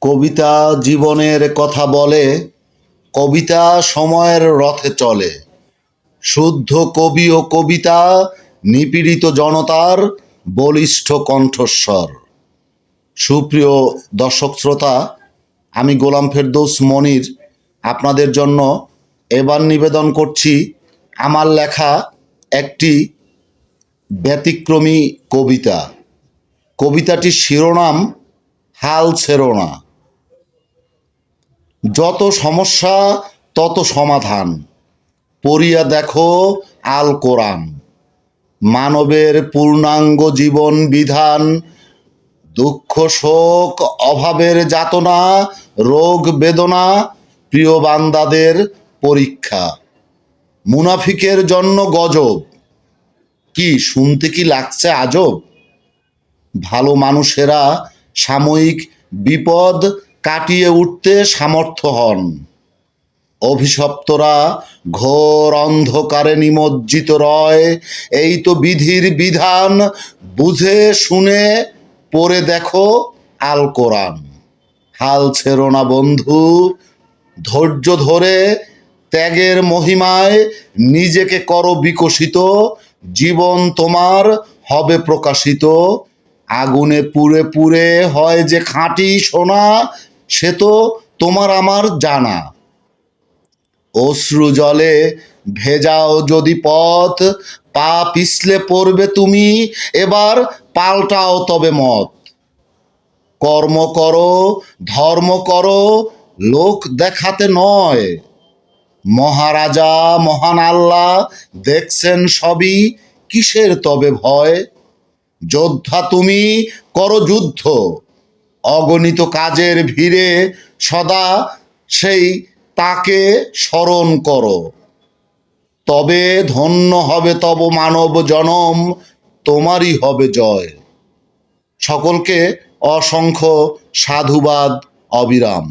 কবিতা জীবনের কথা বলে, কবিতা সময়ের রথে চলে। শুদ্ধ কবি ও কবিতা, নিপীড়িত জনতার বলিষ্ঠ কণ্ঠস্বর। সুপ্রিয় দর্শক শ্রোতা, আমি গোলাম ফেরদৌস মনির। আপনাদের জন্য এবার নিবেদন করছি আমার লেখা একটি ব্যতিক্রমী কবিতা। কবিতাটির শিরোনাম হাল ছেড়ো না। যত সমস্যা, তত সমাধান। পড়িয়া দেখো আল কোরআন। মানবের পূর্ণাঙ্গ জীবন বিধান। দুঃখ, শোক, অভাবের যাতনা, রোগ, বেদনা, প্রিয় বান্দাদের পরীক্ষা। মুনাফিকের জন্য গজব। কি, শুনতে কি লাগছে আজব? ভালো মানুষেরা সাময়িক বিপদ কাটিয়ে উঠতে সামর্থ্য হন। অভিশপ্তরা ঘোর অন্ধকারে নিমজ্জিত রয়। এই তো বিধির বিধান, বুঝে শুনে পড়ে দেখো আল কোরআন। হাল ছেড়ো না বন্ধু, ধৈর্য ধরে ত্যাগের মহিমায় নিজেকে করো বিকশিত। জীবন তোমার হবে প্রকাশিত। আগুনে পুড়ে পুড়ে হয় যে খাঁটি সোনা সে তো তোমার আমার জানা। অশ্রু জলে ভেজাও যদি পথ, পা পিছলে পড়বে তুমি, এবার পাল্টাও তবে মত। কর্ম করো, ধর্ম করো, লোক দেখাতে নয়। মহারাজা, মহান আল্লাহ দেখছেন সবই, কিসের তবে ভয়? যোদ্ধা তুমি করো যুদ্ধ। অগণিত কাজের ভিড়ে সদা সেই তাকে স্মরণ করো। তবে ধন্য হবে তব মানব জনম, তোমারই হবে জয়। সকলকে অসংখ্য সাধুবাদ, অবিরাম।